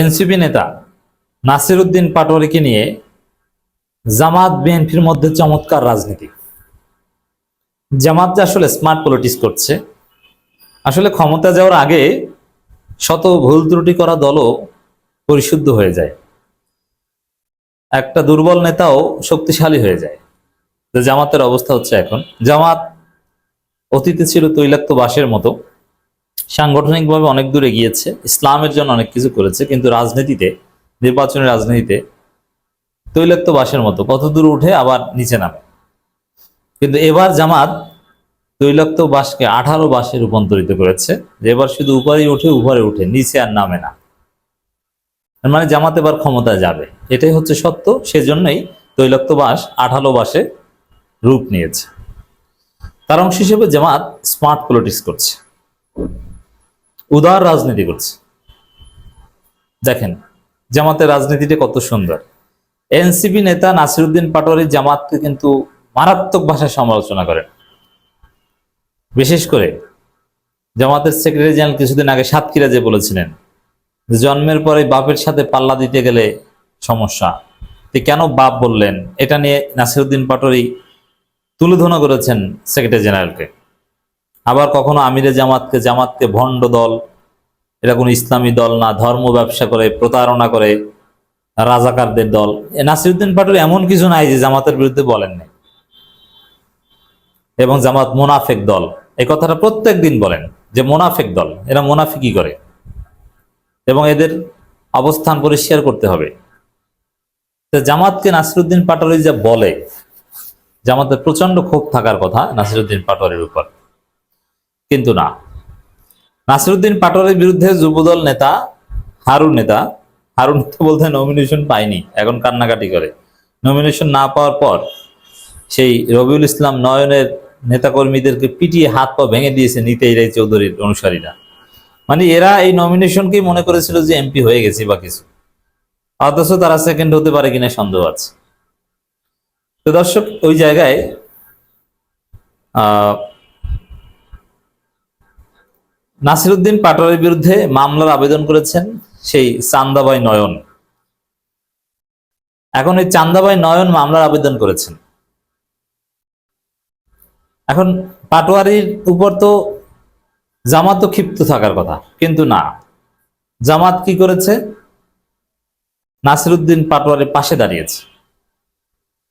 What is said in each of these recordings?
NCP নেতা নাসির উদ্দিন পাটোয়ারিকে নিয়ে জামাত বিএনপির মধ্যে চমৎকার রাজনীতি। জামাত যে আসলে স্মার্ট পলিটিক্স করছে, আসলে ক্ষমতা যাওয়ার আগে শত ভুল ত্রুটি করা দলও পরিশুদ্ধ হয়ে যায়। একটা দুর্বল নেতাও শক্তিশালী হয়ে যায়। জামাতের অবস্থা হচ্ছে এখন। জামাত অতীতে ছিল তৈলাক্ত বাসের মতো। সাংগঠনিকভাবে অনেক দূরে গিয়েছে ইসলামের জন্য অনেক কিছু করেছে, কিন্তু রাজনীতিতে, নির্বাচনী রাজনীতিতে তৈলাক্ত বাসের মতো কত দূর উঠে আবার নিচে নামে। কিন্তু এবার জামাত তৈলাক্ত বাসকে আঠারো বাসে রূপান্তরিত করেছে, যে এবার শুধু উপরেই উঠে উপরে উঠে, নিচে আর নামে না। মানে জামাত এবার ক্ষমতায় যাবে। এটাই হচ্ছে সত্য, সেজন্যই তৈলাক্ত বাস আঠালো বাসে রূপ নিয়েছে। তার অংশ হিসেবে জামাত স্মার্ট পলিটিক্স করছে। উদার রাজনীতি করছে। দেখেন, জামাতের রাজনীতিটা কত সুন্দর। এনসিপি নেতা নাসিরুদ্দিন পাটোয়ারি জামাতকে কিন্তু মারাত্মক ভাষায় সমালোচনা করেন। বিশেষ করে জামাতের সেক্রেটারি জেনারেল কিছুদিন আগে সাতক্ষীরা যে বলেছিলেন জন্মের পরে বাপের সাথে পাল্লা দিতে গেলে সমস্যা। তো কেন বাপ বললেন? এটা নিয়ে নাসিরুদ্দিন পাটোয়ারি তুলোধনা করেছেন সেক্রেটারি জেনারেলকে। আবার কখনো আমিরে জামাতকে জামাতকে ভণ্ড দল এটা কোনো ইসলামী দল না, ধর্ম ব্যবসা করে, প্রতারণা করে, রাজাকারদের দল। নাসিরুদ্দিন পাটোয়ারি এমন কিছু নাই যে জামাতের বিরুদ্ধে বলেননি এবং জামাত মোনাফেক দল। এই কথাটা প্রত্যেক দিন বলেন যে মোনাফেক দল। এরা মোনাফিকি করে। এবং এদের অবস্থান পরিষ্কার করতে হবে। জামাতকে নাসিরুদ্দিন পাটোয়ারি যা বলে, জামাতের প্রচণ্ড ক্ষোভ থাকার কথা নাসিরুদ্দিন পাটোয়ারির উপর। কিন্তু না। নাসিরুদ্দিন পাটোয়ারির বিরুদ্ধে যুবদল নেতা, হারুন নেতা। হারুন নেতা বলতে নমিনেশন পায়নি, এখন কান্নাকাটি করে। নমিনেশন না পাওয়ার পর সেই রবিউল ইসলাম নয়নের নেতাকর্মীদেরকে পিটিয়ে হাত পা ভেঙে দিয়েছে নিতেই রায় চৌধুরীর অনুসারীরা। মানে এরা এই নমিনেশনকেই মনে করেছিল যে এমপি হয়ে গেছে বা কিছু। অথচ তারা সেকেন্ড হতে পারে কিনা সন্দেহ আছে। তো দর্শক, ওই জায়গায় নাসিরুদ্দিন পাটোয়ারির বিরুদ্ধে মামলার আবেদন করেছেন সেই চান্দাবাই নয়ন। এখন এই চান্দাবাই নয়ন মামলার আবেদন করেছেন। এখন পাটোয়ারির উপর তো জামাত ক্ষিপ্ত থাকার কথা, কিন্তু না। জামাত কি করেছে? নাসিরুদ্দিন পাটোয়ারির পাশে দাঁড়িয়েছে।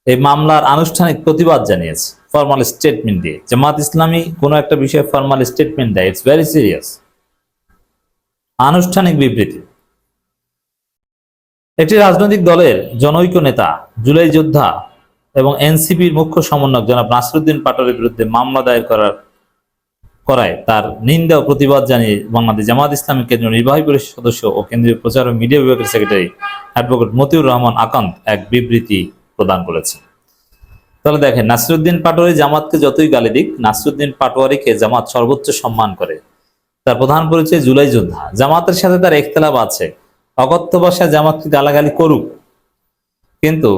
এই মামলার আনুষ্ঠানিক প্রতিবাদ জানিয়েছে ফর্মাল স্টেটমেন্ট দিয়ে। জামাত ইসলামী কোনো একটা বিষয়ে ফর্মাল স্টেটমেন্ট দেয়। ইটস ভেরি সিরিয়াস আনুষ্ঠানিক বিবৃতি। একটি রাজনৈতিক দলের জনৈক নেতা, জুলাই যোদ্ধা এবং এনসিপির মুখ্য সমন্বয়ক জনাব নাসরুদ্দিন পাটোয়ারির বিরুদ্ধে মামলা দায়ের করার, করায় তার নিন্দা ও প্রতিবাদ জানিয়ে বাংলাদেশ জামাত ইসলামী কেন্দ্রীয় নির্বাহী পরিষদ সদস্য ও কেন্দ্রীয় প্রচার ও মিডিয়া বিভাগের সেক্রেটারি অ্যাডভোকেট মতিউর রহমান আকান্ত এক বিবৃতি প্রদান করেছে। তাহলে দেখেন, নাসরুদ্দিন পাটোয়ারি জামাতকে যতই গালি দিক, নাসরুদ্দিন পাটোয়ারিকে জামাত সর্বোচ্চ সম্মান করে। তার প্রধান পরিচয় জুলাই যোদ্ধা। জামাতের সাথে তার একতলাপ আছে। অকথ্য ভাষায় জামাতকে গালাগালি করুক। কিন্তু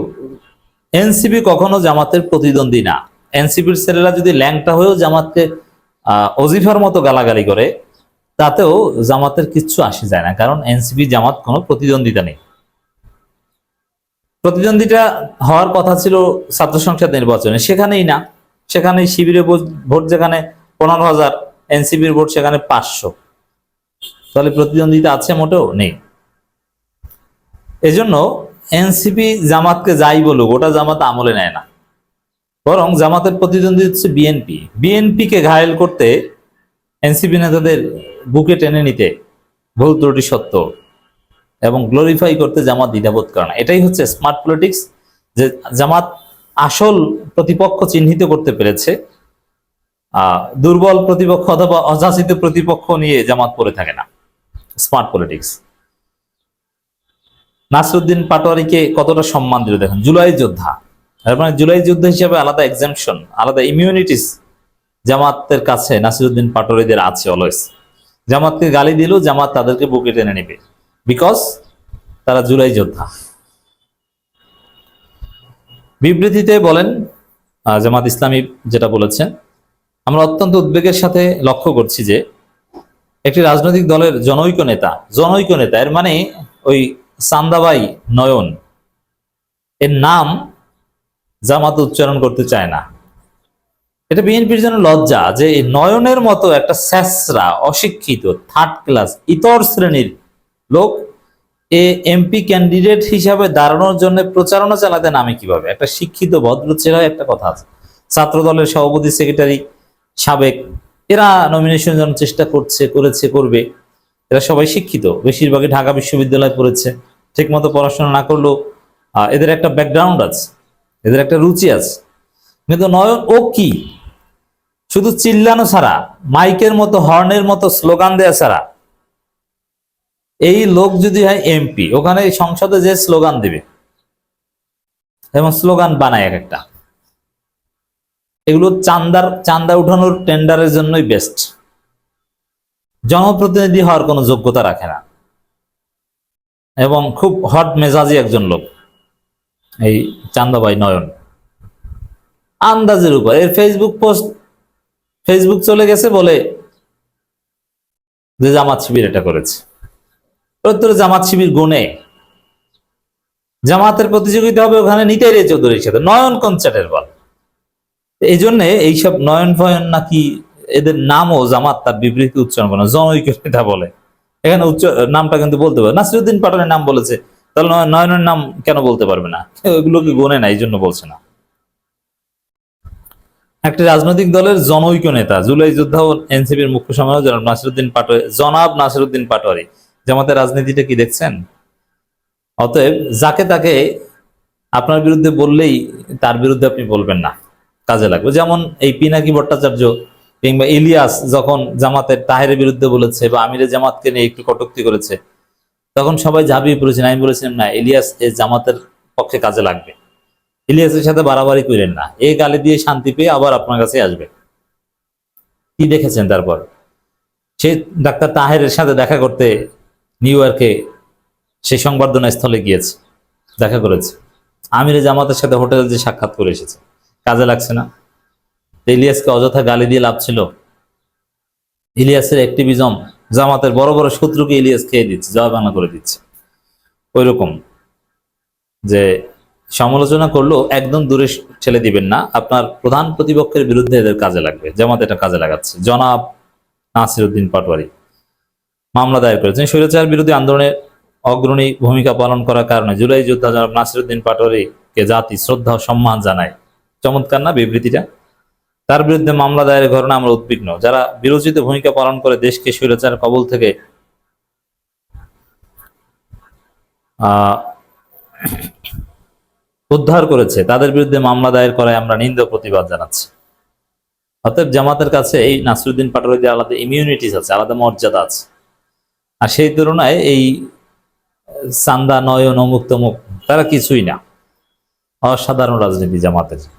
এনসিপি কখনো জামাতের প্রতিদ্বন্দ্বী না। এনসিপির ছেলেরা যদি ল্যাংটা হয়েও জামাতকে অজিফার মতো গালাগালি করে, তাতেও জামাতের কিচ্ছু আসে যায় না। কারণ এনসিপি জামাত কোনো প্রতিদ্বন্দ্বিতা নেই। প্রতিদ্বন্দ্বিতা হওয়ার কথা ছিল ছাত্র সংসদ নির্বাচনে। সেখানেই না সেখানে শিবিরে ভোট- যেখানে পনেরো হাজার এনসিপির ভোট, সেখানে পাঁচশো। তাহলে প্রতিদ্বন্দ্বিতা আছে মোটেও? নেই। এজন্য এনসিপি জামাতকে যাই বলুক ওটা জামাত আমলে নেয় না। বরং জামাতের প্রতিদ্বন্দ্বী হচ্ছে বিএনপি। বিএনপিকে ঘায়েল করতে এনসিপি নেতাদের বুকে টেনে নিতে ভুল ত্রুটি সত্য এবং গ্লোরিফাই করতে জামাত দ্বিধাবোধ করে না। এটাই হচ্ছে স্মার্ট পলিটিক্স যে জামাত আসল প্রতিপক্ষ চিহ্নিত করতে পেরেছে দুর্বল প্রতিপক্ষ অথবা অযাচিত প্রতিপক্ষ নিয়ে জামাত পড়ে থাকে না। স্মার্ট পলিটিক্স নাসরুদ্দিন পাটোয়ারিকে কতটা সম্মান দিল দেখেন, জুলাই যোদ্ধা। মানে জুলাই যুদ্ধ হিসেবে আলাদা এক্সামশন আলাদা ইমিউনিটিস জামাতের কাছে নাসিরুদ্দিন পাটোয়ারিদের আছে অলওয়েজ জামাতকে গালি দিলেও জামাত তাদেরকে বুকে টেনে নেবে। বিকজ তারা জুলাই যোদ্ধা। বিবৃতিতে বলেন জামাত ইসলামী যেটা বলেছেন, আমরা অত্যন্ত উদ্বেগের সাথে লক্ষ্য করছি যে একটি রাজনৈতিক দলের জনৈক নেতা জনৈক নেতা, এর মানে ওই সান্দাবাই নয়ন, এর নাম জামাত উচ্চারণ করতে চায় না। এটা বিএনপির জন্য লজ্জা যে নয়নের মতো একটা স্যাসরা অশিক্ষিত থার্ড ক্লাস ইতর শ্রেণির লোক এ এমপি ক্যান্ডিডেট হিসাবে দাঁড়ানোর জন্য প্রচারণা চালাতে নামে কীভাবে? একটা শিক্ষিত ভদ্র চেহারা একটা কথা আছে। ছাত্র দলের সভাপতি সেক্রেটারি সাবেক, এরা নমিনেশন জন্য চেষ্টা করছে, করেছে, করবে। এরা সবাই শিক্ষিত। বেশিরভাগই ঢাকা বিশ্ববিদ্যালয়ে পড়েছে। ঠিকমতো পড়াশোনা না করলেও এদের একটা ব্যাকগ্রাউন্ড আছে। এদের একটা রুচি আছে। কিন্তু নয়ন ও কি? শুধু চিল্লানো ছাড়া, মাইকের মতো হর্নের মতো স্লোগান দেয়া ছাড়া এই লোক যদি হয় এমপি ওখানে সংসদে যে স্লোগান দিবে। এবং স্লোগান বানায় এক একটা। এগুলো চান্দার চান্দা উঠানোর টেন্ডারের জন্যই বেস্ট জনপ্রতিনিধি হওয়ার কোনো যোগ্যতা রাখে না। এবং খুব হট মেজাজি একজন লোক, এই চান্দাবাই নয়ন। আন্দাজের উপর, এর ফেসবুক পোস্ট ফেসবুক চলে গেছে বলে যে জামাত শিবির এটা করেছে। প্রত্যেক জামাত শিবির গুণে। জামাতের প্রতিযোগিতা হবে ওখানে নিতাই রে চৌধুরীর সাথে নয়ন কনসার্টের বল। এই জন্য এইসব নয়ন ফয়ন নাকি এদের নামও জামাত তার বিবৃতি উচ্চারণ করে না, জনৈক্যতা বলে। এখানে উচ্চ নামটা কিন্তু বলতে পারে নাসিরুদ্দিন পাঠানের নাম বলেছে তাহলে নয়- নয়নের নাম কেন বলতে পারবে না? ওগুলোকে গোনে না? এই জন্য বলছে না। একটি রাজনৈতিক দলের জনৈক নেতা জুলাই যোদ্ধা ও এনসিপির মুখ্য সমালোচক জনাব নাসিরুদ্দিন পাটোয়ারি জনাব নাসিরুদ্দিন পাটোয়ারি। জামাতের রাজনীতিটা কি দেখছেন? অতএব যাকে তাকে আপনার বিরুদ্ধে বললেই তার বিরুদ্ধে আপনি বলবেন না, কাজে লাগবে। যেমন এই পিনাকি ভট্টাচার্য কিংবা ইলিয়াস যখন জামাতের তাহের বিরুদ্ধে বলেছে বা আমিরের জামাতকে নিয়ে একটু কটূক্তি করেছে, তখন সবাই ঝাঁপিয়ে পড়েছেন। আমি বলেছিলাম, না, ইলিয়াস এই জামাতের পক্ষে কাজে লাগবে। ইলিয়াসের সাথে বাড়াবাড়ি করেন না। এই গালি দিয়ে শান্তি পেয়ে আবার আপনার কাছে আসবে। কি দেখেছেন তারপর? সে ডাক্তার তাহেরের সাথে দেখা করতে নিউ ইয়র্কে সেই সংবর্ধনা স্থলে গিয়েছে, দেখা করেছে। আমিরে জামাতের সাথে হোটেলে যে সাক্ষাৎ করে এসেছে, কাজে লাগছে না। ইলিয়াসকে অযথা গালি দিয়ে লাভ ছিল। ইলিয়াসের অ্যাক্টিভিজম জামাতের বড় বড় শত্রুকে ইলিয়াস খেয়ে দিচ্ছে জয় বাংলা করে দিচ্ছে। ওই রকম যে সমালোচনা করলেও একদম দূরে ঠেলে দিবেন না। আপনার প্রধান প্রতিপক্ষের বিরুদ্ধে এদের কাজে লাগবে, জামাত এটা কাজে লাগাচ্ছে। জনাব নাসিরুদ্দিন পাটোয়ারি। মামলা দায়ের করেছেন। স্বৈরাচার বিরোধী আন্দোলনে অগ্রণী ভূমিকা পালন করার কারণে জুলাই যোদ্ধা জনাব নাসিরুদ্দিন পাটোয়ারিকে জাতি শ্রদ্ধা ও সম্মান জানায়। চমৎকার না বিবৃতিটা? তার বিরুদ্ধে মামলা দায়েরের ঘটনা আমরা উদ্বিগ্ন। যারা বিরোচিত ভূমিকা পালন করে দেশকে স্বৈরাচার কবল থেকে উদ্ধার করেছে, তাদের বিরুদ্ধে মামলা দায়ের করায় আমরা নিন্দা প্রতিবাদ জানাচ্ছি। অতএব জামাতের কাছে এই নাসরুদ্দিন পাটোয়ারিদের আলাদা ইমিউনিটিস আছে, আলাদা মর্যাদা আছে। আর সেই তুলনায় এই চান্দা নয়ন অমুক তমুক তারা কিছুই না। অসাধারণ রাজনীতি জামাতের।